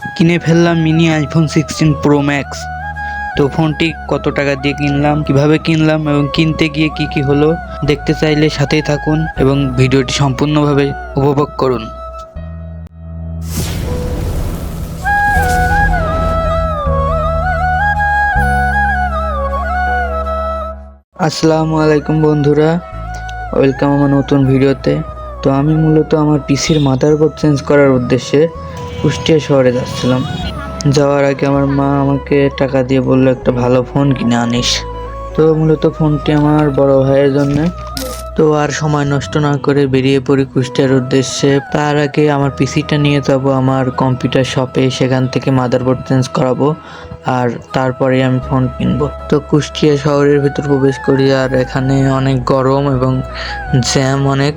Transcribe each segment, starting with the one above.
কিনে ফেললাম mini iPhone sixteen pro max তো ফোনটি কত টাকা দিয়ে কিনলাম, কীভাবে কিনলাম এবং কিনতে গিয়ে কি কি হলো, দেখতে চাইলে সাথেই থাকুন এবং ভিডিওটি সম্পূর্ণভাবে উপভোগ করুন। আসসালামু আলাইকুম বন্ধুরা, ওয়েলকাম আমার নতুন ভিডিওতে। তো আমি মূলত আমার পিসির মাদারবোর্ড চেঞ্জ করার উদ্দেশ্যে কুষ্টিয়া শহরে যাচ্ছিলাম। যাওয়ার আগে আমার মা আমাকে টাকা দিয়ে বলল, একটা ভালো ফোন কিনে আনিস। তো মূলত ফোনটি আমার বড় ভাইয়ের জন্য। তো আর সময় নষ্ট না করে বেরিয়ে পড়ি কুষ্টিয়ার উদ্দেশ্যে। তার আগে আমার পিসিটা নিয়ে যাব, আমার কম্পিউটার শপে সেখান থেকে মাদারবোর্ড চেঞ্জ করাবো, আর তারপরে আমি ফোন কিনবো। তো কুষ্টিয়া শহরের ভিতর প্রবেশ করি, আর এখানে অনেক গরম এবং জ্যাম অনেক।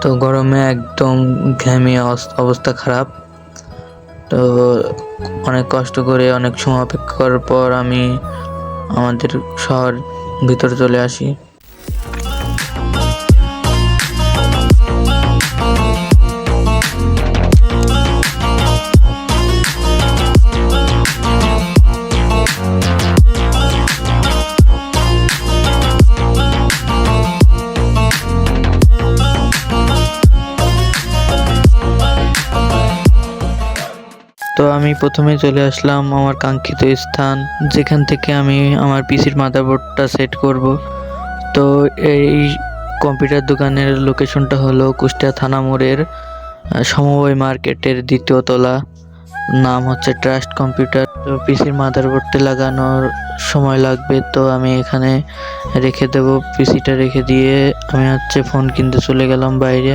তো গরমে একদম অবস- অবস্থা খারাপ। তো অনেক কষ্ট করে, অনেক সময় অপেক্ষা করার পর আমি আমাদের শহর ভিতরে চলে আসি। আমি প্রথমে চলে আসলাম আমার কাঙ্ক্ষিত স্থান, যেখান থেকে আমি আমার পিসির মাদারবোর্ডটা সেট করব। তো এই কম্পিউটার দোকানের লোকেশনটা হলো কুষ্টিয়া থানা মোড়ের সমবায় মার্কেটের দ্বিতীয় তলা। নাম হচ্ছে ট্রাস্ট কম্পিউটার তো পিসির মাদারবোর্ডটা লাগানোর সময় লাগবে, তো আমি এখানে রেখে দেব। পিসিটা রেখে দিয়ে আমি হচ্ছে ফোন কিনতে চলে গেলাম বাইরে।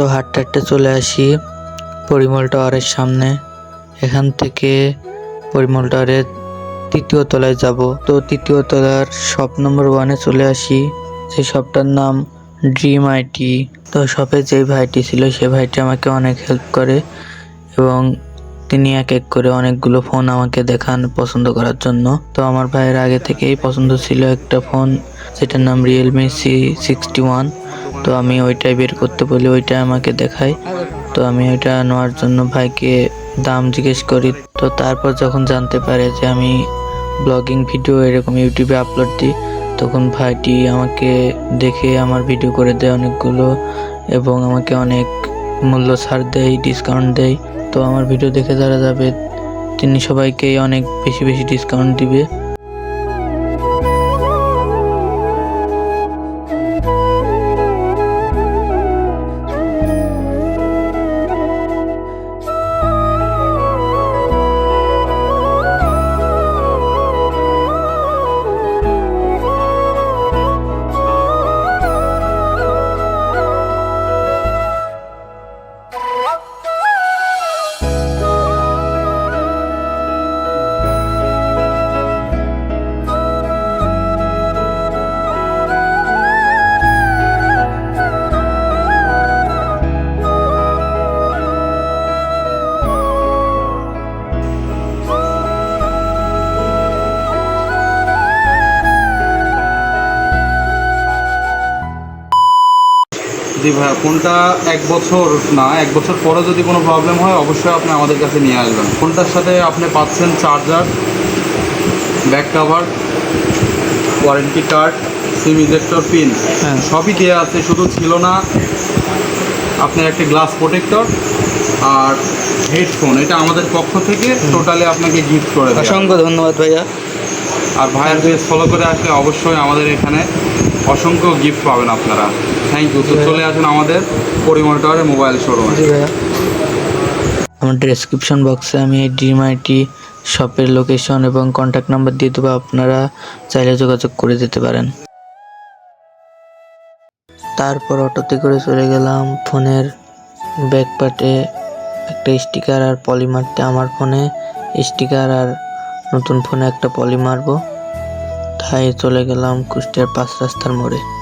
তো হাঁটতে হাঁটতে চলে আসি, পরিমল টাওয়ারের সামনে। এখান থেকে পরিমল টাওয়ারের তৃতীয় তলায় যাব। তো তৃতীয় তলার শপ নম্বর ওয়ানে চলে আসি সেই শপটার নাম ড্রিম আইটি। তো শপে যে ভাইটি ছিল, সে ভাইটি আমাকে অনেক হেল্প করে এবং তিনি এক এক করে অনেকগুলো ফোন আমাকে দেখান পছন্দ করার জন্য। তো আমার ভাইয়ের আগে থেকেই পছন্দ ছিল একটা ফোন, যেটার নাম রিয়েলমি সি সিক্সটি ওয়ান তো আমি ওইটাই বের করতে বলি, ওইটা আমাকে দেখায়। তো আমি ওইটা নেওয়ার জন্য ভাইকে দাম জিজ্ঞেস করি। তো তারপর যখন জানতে পারে যে আমি ব্লগিং ভিডিও এরকম ইউটিউবে আপলোড দিই, তখন ভাইটি আমাকে দেখে আমার ভিডিও করে দেয় অনেকগুলো এবং আমাকে অনেক মূল্য ছাড় দেয় ডিসকাউন্ট দেয়। তো আমার ভিডিও দেখে যারা যাবে, তিনি সবাইকেই অনেক বেশি বেশি ডিসকাউন্ট দিবে। জি ভাইয়া ফোনটা এক বছর না এক বছর পরে যদি কোনো প্রবলেম হয় অবশ্যই আপনি আমাদের কাছে নিয়ে আসবেন। ফোনটার সাথে আপনি পাচ্ছেন charger back cover warranty card SIM ejector pin হ্যাঁ। সবই দেওয়া আছে শুধু ছিল না আপনার একটা গ্লাস প্রোটেক্টর আর হেডফোন এটা আমাদের পক্ষ থেকে টোটালি আপনাকে গিফট করে অসংখ্য ধন্যবাদ ভাইয়া। আর ভাইয়ের পেজ ফলো করে আসলে অবশ্যই আমাদের এখানে অসংখ্য গিফট পাবেন আপনারা। থ্যাংক ইউ তো চলে আসুন আমাদের পরিমল টাওয়ারে মোবাইল শোরুমে আমার ডেসক্রিপশন বক্সে আমি এই ড্রিম আইটি শপের লোকেশন এবং কন্ট্যাক্ট নাম্বার দিয়ে দেবো আপনারা চাইলে যোগাযোগ করে দিতে পারেন। তারপর অটোতে করে চলে গেলাম ফোনের ব্যাক পার্টে একটা স্টিকার আর পলি মারতে আমার ফোনে। স্টিকার আর নতুন ফোনে একটা পলি মারবো। তাই চলে গেলাম কুষ্টিয়ার পাঁচ রাস্তার মোড়ে।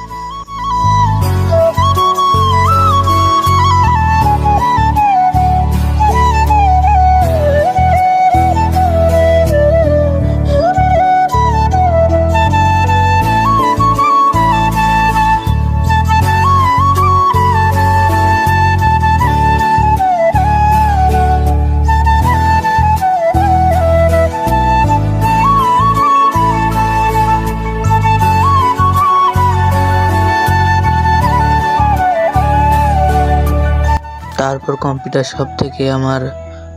তারপর কম্পিউটার শপ থেকে আমার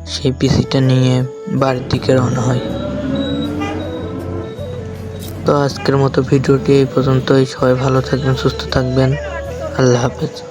সেই পিসিটা নিয়ে বাড়ির দিকে রওনা হয়। তো আজকের মতো ভিডিওটি এই পর্যন্তই। সবাই ভালো থাকবেন, সুস্থ থাকবেন। আল্লাহ হাফেজ।